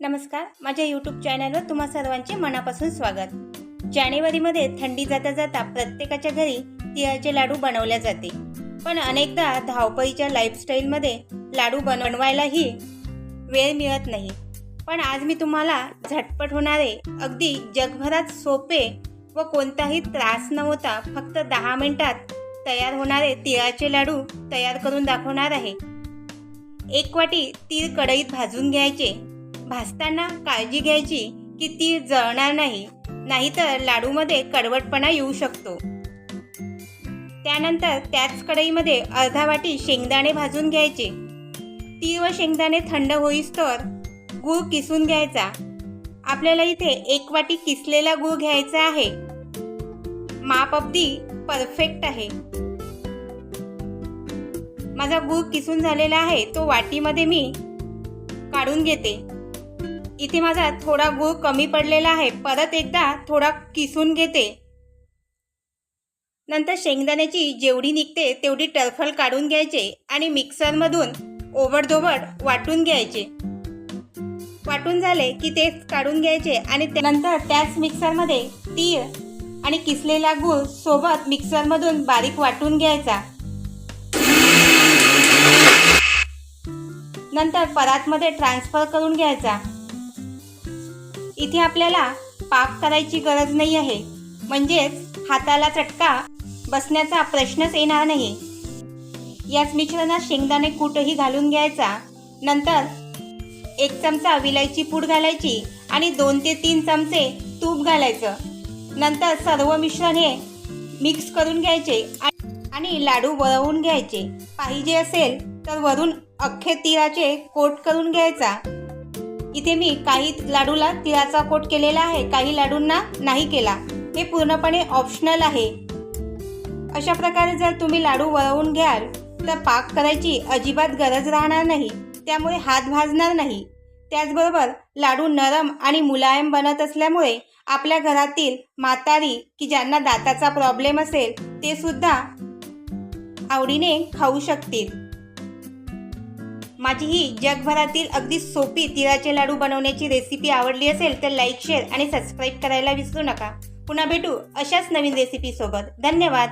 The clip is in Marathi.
नमस्कार माझ्या यूट्यूब चॅनलवर तुम्हा सर्वांचे मनापासून स्वागत. जानेवारीमध्ये थंडी जाता जाता प्रत्येकाच्या घरी तिळाचे लाडू बनवले जाते. पण अनेकदा धावपळीच्या लाईफस्टाईलमध्ये लाडू बनवायलाही वेळ मिळत नाही. पण आज मी तुम्हाला झटपट होणारे अगदी जगभरात सोपे व कोणताही त्रास न होता फक्त दहा मिनिटात तयार होणारे तिळाचे लाडू तयार करून दाखवणार आहे. एक वाटी तीळ कढईत भाजून घ्यायचे. भाजताना काळजी घ्यायची की ती जळणार नाही नाहीतर लाडूमध्ये कडवटपणा येऊ शकतो. त्यानंतर त्याच कढईमध्ये अर्धा वाटी शेंगदाणे भाजून घ्यायचे. तीळ व शेंगदाणे थंड होईस्तोवर गूळ किसून घ्यायचा. आपल्याला इथे एक वाटी किसलेला गूळ घ्यायचा आहे. माप अगदी परफेक्ट आहे. माझा गूळ किसून झालेला आहे तो वाटीमध्ये मी काढून घेते. इथे माझा थोडा गूळ कमी पडलेला आहे. परत एकदा थोडा किसून घेते. नंतर शेंगदाण्याची जेवढी निघते तेवढी टरफल काढून घ्यायचे आणि मिक्सरमधून ओबडधोबड वाटून घ्यायचे. वाटून झाले की ते काढून घ्यायचे आणि त्यानंतर त्याच मिक्सरमध्ये तीळ आणि किसलेला गूळ सोबत मिक्सरमधून बारीक वाटून घ्यायचा. नंतर परातमध्ये ट्रान्सफर करून घ्यायचा. इथे आपल्याला पाक करायची गरज नाही आहे. म्हणजेच हाताला चटका बसण्याचा प्रश्नच येणार नाही. याच मिश्रणात शेंगदाणे कूटही घालून घ्यायचा. नंतर एक चमचा विलायची पूड घालायची आणि दोन ते तीन चमचे तूप घालायचं. नंतर सर्व मिश्रण हे मिक्स करून घ्यायचे आणि- लाडू वळवून घ्यायचे. पाहिजे असेल तर वरून अख्खे तिळाचे कोट करून घ्यायचा. इथे मी काही लाडूला तिळाचा कोट केलेला आहे काही लाडूंना नाही केला. हे पूर्णपणे ऑप्शनल आहे. अशा प्रकारे जर तुम्ही लाडू वळवून घ्याल तर पाक करायची अजिबात गरज राहणार नाही. त्यामुळे हात भाजणार नाही. त्याचबरोबर लाडू नरम आणि मुलायम बनत असल्यामुळे आपल्या घरातील म्हातारी की ज्यांना दाताचा प्रॉब्लेम असेल ते सुद्धा आवडीने खाऊ शकतील. माझी ही जगभरातील अगदी सोपी तिळाचे लाडू बनवण्याची रेसिपी आवडली असेल तर लाईक शेअर आणि सबस्क्राईब करायला विसरू नका. पुन्हा भेटू अशाच नवीन रेसिपीसोबत धन्यवाद.